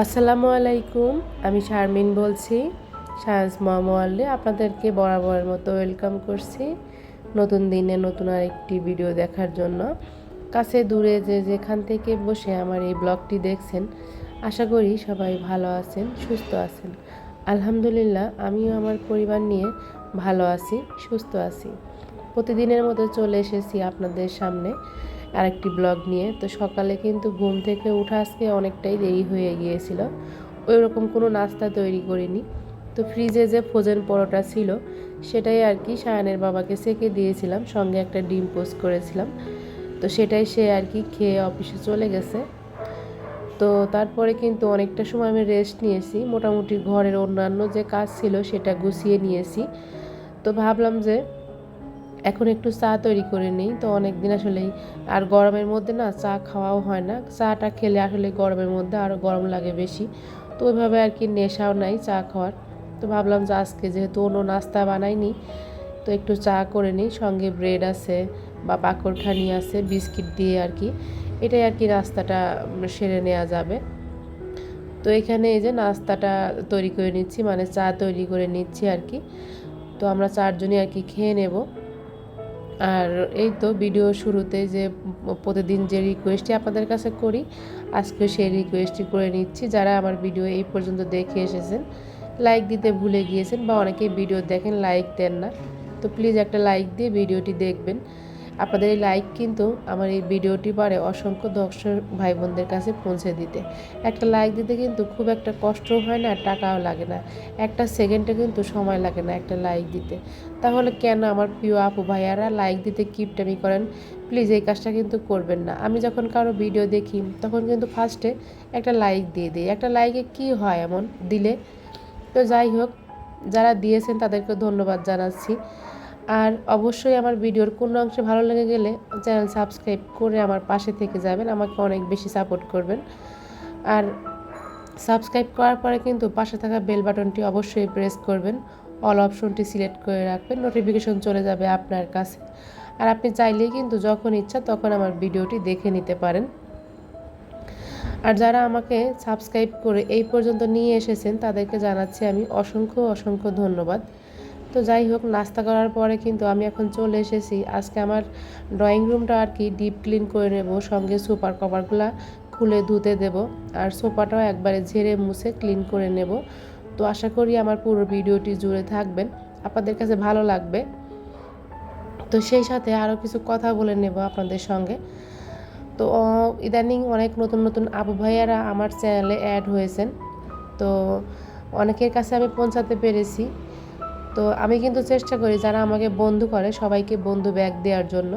আসসালামু আলাইকুম, আমি শারমিন বলছি সায়েন্স মহামোয়াল্লে আপনাদেরকে বরাবরের মতো ওয়েলকাম করছি নতুন দিনে নতুন আরেকটি ভিডিও দেখার জন্য। কাছে দূরে যে যেখান থেকে বসে আমার এই ব্লগটি দেখছেন, আশা করি সবাই ভালো আছেন, সুস্থ আছেন। আলহামদুলিল্লাহ, আমিও আমার পরিবার নিয়ে ভালো আছি, সুস্থ আছি। প্রতিদিনের মতো চলে এসেছি আপনাদের সামনে। আরেকটি ব্লগ নিয়ে। তো সকালে কিন্তু ঘুম থেকে উঠা আজকে অনেকটাই দেরি হয়ে গিয়েছিল। ওই রকম কোনো নাস্তা তৈরি করিনি। তো ফ্রিজে যে ফ্রোজেন পরোটা ছিল, সেটাই আর কি সায়ানের বাবাকে সেকে দিয়েছিলাম, সঙ্গে একটা ডিম পোস্ট করেছিলাম। তো সেটাই সে আর কি খেয়ে অফিসে চলে গেছে। তো তারপরে কিন্তু অনেকটা সময় আমি রেস্ট নিয়েছি। মোটামুটি ঘরের অন্যান্য যে কাজ ছিল, সেটা গুছিয়ে নিয়েছি। তো ভাবলাম যে এখন একটু চা তৈরি করে নিই, তো অনেক দিন আসলেই আর গরমের মধ্যে না চা খাওয়াও হয় না। চাটা খেলে আসলে গরমের মধ্যে আরও গরম লাগে বেশি, তো ওইভাবে আর কি নেশাও নাই চা খাওয়ার। তো ভাবলাম যে আজকে যেহেতু অন্য নাস্তা বানাইনি, তো একটু চা করে নিই, সঙ্গে ব্রেড আছে বা পাকড়খানি আছে, বিস্কিট দিয়ে আর কি, এটাই আর কি নাস্তাটা সেরে নেওয়া যাবে। তো এখানে এই যে নাস্তাটা তৈরি করে নিচ্ছি মানে চা তৈরি করে নিচ্ছি আর কি, তো আমরা চারজনই আর কি খেয়ে নেব। আর এই তো ভিডিও শুরুতে যে প্রতিদিন যে রিকোয়েস্টটি আপনাদের কাছে করি, আজকে সেই রিকোয়েস্টটি করে নিচ্ছি। যারা আমার ভিডিও এই পর্যন্ত দেখে এসেছেন লাইক দিতে ভুলে গিয়েছেন বা অনেকেই ভিডিও দেখেন লাইক দেন না, তো প্লিজ একটা লাইক দিয়ে ভিডিওটি দেখবেন। আপনাদের এই লাইক কিন্তু আমার এই ভিডিওটি পারে অসংখ্য দর্শক ভাই বোনদের কাছে পৌঁছে দিতে। একটা লাইক দিতে কিন্তু খুব একটা কষ্টও হয় না, টাকাও লাগে না। একটা সেকেন্ডে কিন্তু সময় লাগে না একটা লাইক দিতে। তাহলে কেন আমার প্রিয় আপু ভাইয়ারা লাইক দিতে কিপটামি করেন? প্লিজ এই কাজটা কিন্তু করবেন না। আমি যখন কারও ভিডিও দেখি, তখন কিন্তু ফার্স্টে একটা লাইক দিয়ে দিই। একটা লাইকে কি হয় এমন? দিলে? তো যাই হোক, যারা দিয়েছেন তাদেরকে ধন্যবাদ জানাচ্ছি। আর অবশ্যই আমার ভিডিওর কোনো অংশে ভালো লেগে গেলে চ্যানেল সাবস্ক্রাইব করে আমার পাশে থেকে যাবেন, আমাকে অনেক বেশি সাপোর্ট করবেন। আর সাবস্ক্রাইব করার পরে কিন্তু পাশে থাকা বেল বাটনটি অবশ্যই প্রেস করবেন, অল অপশনটি সিলেক্ট করে রাখবেন, নোটিফিকেশন চলে যাবে আপনার কাছে। আর আপনি চাইলেই কিন্তু যখন ইচ্ছা তখন আমার ভিডিওটি দেখে নিতে পারেন। আর যারা আমাকে সাবস্ক্রাইব করে এই পর্যন্ত নিয়ে এসেছেন তাদেরকে জানাচ্ছি আমি অসংখ্য অসংখ্য ধন্যবাদ। তো যাই হোক, নাস্তা করার পরে কিন্তু আমি এখন চলে এসেছি। আজকে আমার ড্রয়িং রুমটা আর কি ডিপ ক্লিন করে নেব, সঙ্গে সুপার কভারগুলো খুলে ধুতে দেব আর সোফাটাও একবারে ঝেড়ে মুছে ক্লিন করে নেব। তো আশা করি আমার পুরো ভিডিওটি জুড়ে থাকবেন, আপনাদের কাছে ভালো লাগবে। তো সেই সাথে আরও কিছু কথা বলে নেব আপনাদের সঙ্গে। তো ইদানিং অনেক নতুন নতুন আবু ভাইয়ারা আমার চ্যানেলে অ্যাড হয়েছেন। তো, অনেকের কাছে আমি পৌঁছাতে পেরেছি। তো আমি কিন্তু চেষ্টা করি যারা আমাকে বন্ধু করে সবাইকে বন্ধু ব্যাগ দেওয়ার জন্য।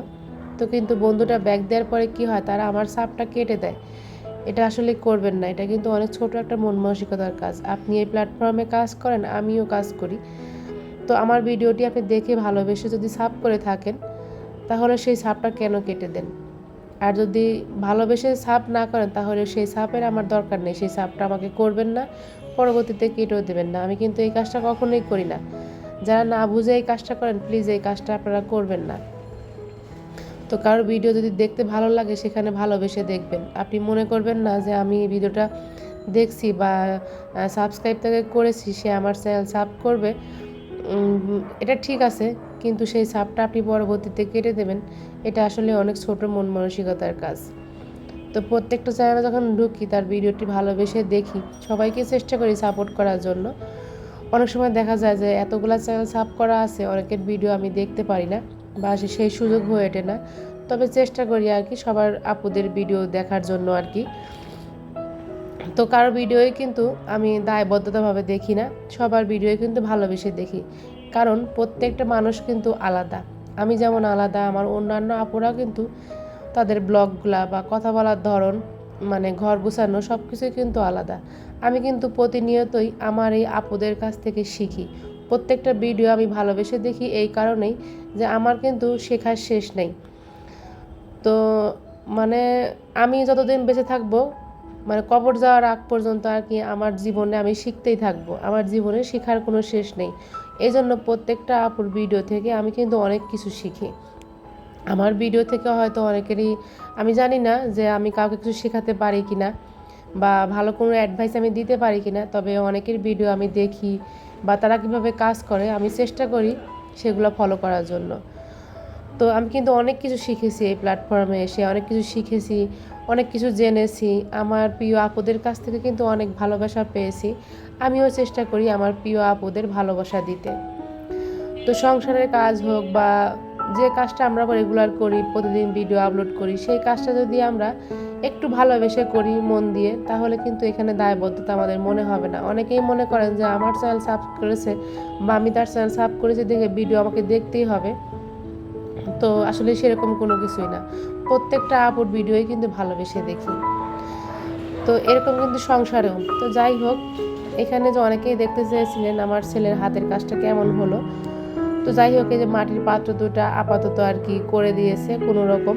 তো কিন্তু বন্ধুটা ব্যাগ দেওয়ার পরে কি হয়, তারা আমার সাপটা কেটে দেয়। এটা আসলে করবেন না, এটা কিন্তু অনেক ছোট একটা মন মানসিকতার কাজ। আপনি এই প্ল্যাটফর্মে কাজ করেন, আমিও কাজ করি। তো আমার ভিডিওটি আপনি দেখে ভালোবেসে যদি সাপ করে থাকেন, তাহলে সেই সাপটা কেন কেটে দেন? আর যদি ভালোবেসে সাপ না করেন, তাহলে সেই সাপের আমার দরকার নেই। সেই সাপটা আমাকে করবেন না, পরবর্তীতে কেটেও দেবেন না। আমি কিন্তু এই কাজটা কখনোই করি না। যারা না বুঝে এই কাজটা করেন প্লিজ এই কাজটা আপনারা করবেন না। তো কারোর ভিডিও যদি দেখতে ভালো লাগে, সেখানে ভালোবেসে দেখবেন। আপনি মনে করবেন না যে আমি এই ভিডিওটা দেখছি বা সাবস্ক্রাইব তাকে করেছি, সে আমার চ্যানেল সাব করবে। এটা ঠিক আছে, কিন্তু সেই সাপটা আপনি পরবর্তীতে কেটে দেবেন। এটা আসলে অনেক ছোট মন মানসিকতার কাজ। তো প্রত্যেকটা চ্যানেলে যখন ঢুকি, তার ভিডিওটি ভালোবেসে দেখি। সবাইকে চেষ্টা করি সাপোর্ট করার জন্য। অনেক সময় দেখা যায় যে এতগুলা চ্যানেল সাব করা আছে, অনেকের ভিডিও আমি দেখতে পারি না বা সেই সুযোগ হয়ে ওঠে না। তবে চেষ্টা করি আর কি সবার আপুদের ভিডিও দেখার জন্য আর কি। তো কারও ভিডিওই কিন্তু আমি দায়বদ্ধতাভাবে দেখি না, সবার ভিডিওই কিন্তু ভালোবেসে দেখি। কারণ প্রত্যেকটা মানুষ কিন্তু আলাদা। আমি যেমন আলাদা, আমার অন্যান্য আপুরাও কিন্তু তাদের ব্লগগুলা বা কথা বলার ধরন মানে ঘর গুছানো সব কিছুই কিন্তু আলাদা। আমি কিন্তু প্রতিনিয়তই আমার এই আপুদের কাছ থেকে শিখি। প্রত্যেকটা ভিডিও আমি ভালোবেসে দেখি এই কারণেই যে আমার কিন্তু শেখার শেষ নেই। তো মানে আমি যতদিন বেঁচে থাকব মানে কবর যাওয়ার আগ পর্যন্ত আর কি আমার জীবনে আমি শিখতেই থাকব। আমার জীবনে শেখার কোনো শেষ নেই। এই জন্য প্রত্যেকটা আপুর ভিডিও থেকে আমি কিন্তু অনেক কিছু শিখি। আমার ভিডিও থেকে হয়তো অনেকেরই, আমি জানি না যে আমি কাউকে কিছু শেখাতে পারি কি না বা ভালো কোনো অ্যাডভাইস আমি দিতে পারি কি না তবে অনেকের ভিডিও আমি দেখি বা তারা কীভাবে কাজ করে, আমি চেষ্টা করি সেগুলো ফলো করার জন্য। তো আমি কিন্তু অনেক কিছু শিখেছি এই প্ল্যাটফর্মে এসে অনেক কিছু শিখেছি, অনেক কিছু জেনেছি। আমার প্রিয় আপুদের কাছ থেকে কিন্তু অনেক ভালোবাসা পেয়েছি। আমিও চেষ্টা করি আমার প্রিয় আপুদের ভালোবাসা দিতে। তো সংসারের কাজ হোক বা যে কাজটা আমরা রেগুলার করি, প্রতিদিন ভিডিও আপলোড করি, সেই কাজটা যদি আমরা একটু ভালোবেসে করি মন দিয়ে, তাহলে কিন্তু এখানে দায়বদ্ধতা আমাদের মনে হবে না। অনেকেই মনে করেন যে, আমার চ্যানেল সাব করেছে বা আমি তার চ্যানেল সাব করেছি, দেখে ভিডিও আমাকে দেখতেই হবে। তো আসলে সেরকম কোনো কিছুই না। প্রত্যেকটা আপুর ভিডিওই কিন্তু ভালোবেসে দেখি। তো এরকম কিন্তু সংসারেও। তো যাই হোক, এখানে যে অনেকেই দেখতে চেয়েছিলেন আমার ছেলের হাতের কাজটা কেমন হলো তো যাই হোক, এই যে মাটির পাত্র দুটা আপাতত আর কি করে দিয়েছে কোনো রকম।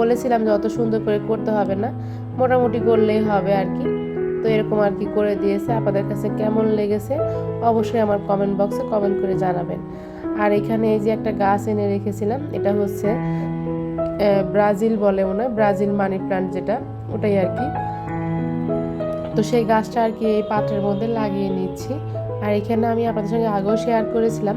বলেছিলাম যে অত সুন্দর করে করতে হবে না, মোটামুটি করলেই হবে আর কি। তো এরকম আর কি করে দিয়েছে, আপনাদের কাছে কেমন লেগেছে অবশ্যই আমার কমেন্ট বক্সে কমেন্ট করে জানাবেন। আর এখানে এই যে একটা গাছ এনে রেখেছিলাম, এটা হচ্ছে ব্রাজিল বলে মনে হয়, ব্রাজিল মানি প্লান্ট যেটা, ওটাই আর কি। তো সেই গাছটা আর কি এই পাত্রের মধ্যে লাগিয়ে নিচ্ছি। আর এখানে আমি আপনাদের সঙ্গে আগেও শেয়ার করেছিলাম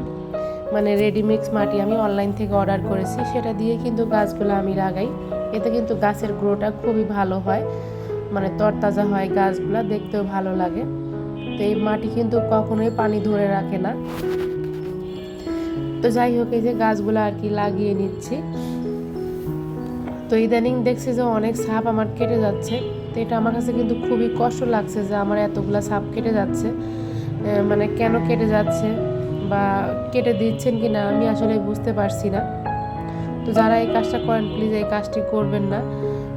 মানে রেডিমিক্স মাটি আমি অনলাইন থেকে অর্ডার করেছি। সেটা দিয়ে কিন্তু গাছগুলো আমি লাগাই। এতে কিন্তু গাছের গ্রোটা খুবই ভালো হয়। মানে তরতাজা হয় গাছগুলো, দেখতেও ভালো লাগে। তো এই মাটি কিন্তু কখনোই পানি ধরে রাখে না। তো যাই হোক, এই যে গাছগুলো আর কি লাগিয়ে নিচ্ছি। তো ইদানিং দেখছি যে অনেক সাপ আমার কেটে যাচ্ছে। তো এটা আমার কাছে কিন্তু খুবই কষ্ট লাগছে যে আমার এতগুলো সাপ কেটে যাচ্ছে। মানে কেন কেটে যাচ্ছে? বা কেটে দিচ্ছেন কি না আমি আসলে বুঝতে পারছি না। তো যারা এই কাজটা করেন প্লিজ এই কাজটি করবেন না।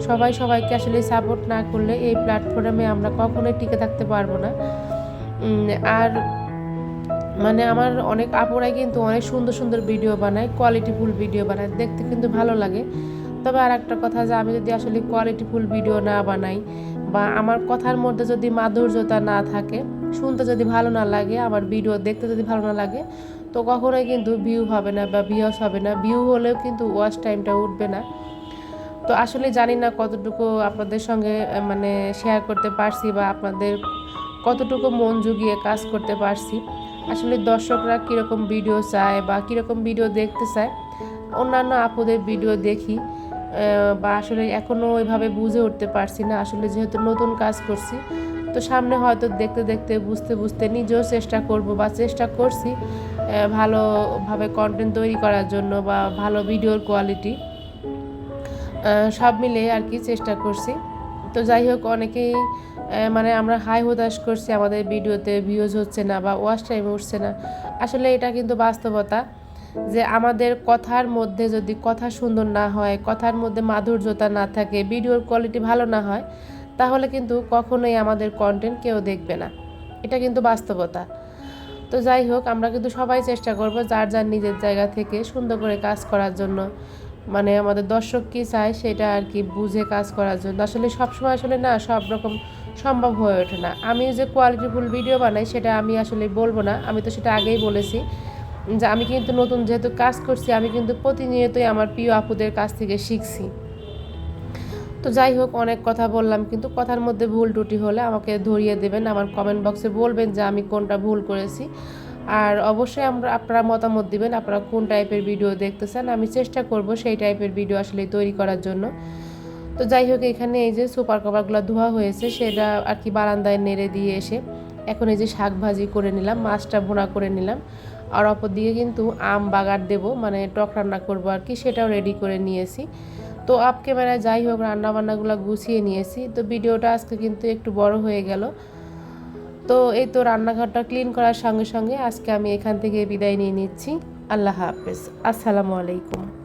সবাই সবাইকে আসলে সাপোর্ট না করলে এই প্ল্যাটফর্মে আমরা কখনোই টিকে থাকতে পারব না। আর মানে আমার অনেক আপুরাই কিন্তু অনেক সুন্দর সুন্দর ভিডিও বানায় কোয়ালিটিফুল ভিডিও বানায়, দেখতে কিন্তু ভালো লাগে। তবে আর একটা কথা যে, আমি যদি আসলে কোয়ালিটিফুল ভিডিও না বানাই বা আমার কথার মধ্যে যদি মাধুর্যতা না থাকে, শুনতে যদি ভালো না লাগে, আমার ভিডিও দেখতে যদি ভালো না লাগে, তো কখনোই কিন্তু ভিউ হবে না বা ভিউস হবে না। ভিউ হলেও কিন্তু ওয়াচ টাইমটা উঠবে না। তো আসলে জানি না কতটুকু আপনাদের সঙ্গে মানে শেয়ার করতে পারছি বা আপনাদের কতটুকু মন জুগিয়ে কাজ করতে পারছি। আসলে দর্শকরা কীরকম ভিডিও চায় বা কীরকম ভিডিও দেখতে চায়, অন্যান্য আপুদের ভিডিও দেখি। বা আসলে এখনও ওইভাবে বুঝে উঠতে পারছি না। আসলে যেহেতু নতুন কাজ করছি, তো সামনে হয়তো দেখতে দেখতে, বুঝতে বুঝতে নিজেও চেষ্টা করব বা চেষ্টা করছি ভালোভাবে কন্টেন্ট তৈরি করার জন্য বা ভালো ভিডিওর কোয়ালিটি সব মিলে আর কি চেষ্টা করছি। তো যাই হোক, অনেকেই মানে আমরা হাই হতাশ করছি আমাদের ভিডিওতে ভিউজ হচ্ছে না বা ওয়াশ টাইম উঠছে না। আসলে এটা কিন্তু বাস্তবতা। যে আমাদের কথার মধ্যে যদি কথা সুন্দর না হয়, কথার মধ্যে মাধুর্যতা না থাকে, ভিডিওর কোয়ালিটি ভালো না হয়, তাহলে কিন্তু কখনোই আমাদের কন্টেন্ট কেউ দেখবে না। এটা কিন্তু বাস্তবতা। তো যাই হোক, আমরা কিন্তু সবাই চেষ্টা করব যার যার নিজের জায়গা থেকে সুন্দর করে কাজ করার জন্য। মানে আমাদের দর্শক কী চায় সেটা আর কি বুঝে কাজ করার জন্য। আসলে সবসময় আসলে না সব রকম সম্ভব হয়ে ওঠে না। আমি যে কোয়ালিটিফুল ভিডিও বানাই সেটা আমি আসলে বলব না। আমি তো সেটা আগেই বলেছি। যে আমি কিন্তু নতুন যেহেতু কাজ করছি, আমি কিন্তু প্রতিনিয়তই আমার প্রিয় আপুদের কাছ থেকে শিখছি। তো যাই হোক, অনেক কথা বললাম, কিন্তু কথার মধ্যে ভুল টুটি হলে আমাকে ধরিয়ে দেবেন, আমার কমেন্ট বক্সে বলবেন যে আমি কোনটা ভুল করেছি। আর অবশ্যই আমরা, আপনারা মতামত দিবেন, আপনারা কোন টাইপের ভিডিও দেখতে চান আমি চেষ্টা করব সেই টাইপের ভিডিও আসলে তৈরি করার জন্য। তো যাই হোক, এখানে এই যে সুপার কভারগুলো ধোয়া হয়েছে, সেটা আর কি বারান্দায় নেড়ে দিয়ে এসে এখন এই যে শাক ভাজি করে নিলাম, মাছটা ভোনা করে নিলাম। আর অপর দিকে কিন্তু আম বাগার দেব মানে টক রান্না করব আর কি, সেটাও রেডি করে নিয়েছি। তো আপ ক্যামেরায় যাই হোক, রান্নাবান্নাগুলো গুছিয়ে নিয়েছি। তো ভিডিওটা আজকে কিন্তু একটু বড় হয়ে গেল। তো এই তো রান্নাঘরটা ক্লিন করার সঙ্গে সঙ্গে আজকে আমি এখান থেকে বিদায় নিয়ে নিচ্ছি। আল্লাহ হাফেজ। আসসালামু আলাইকুম।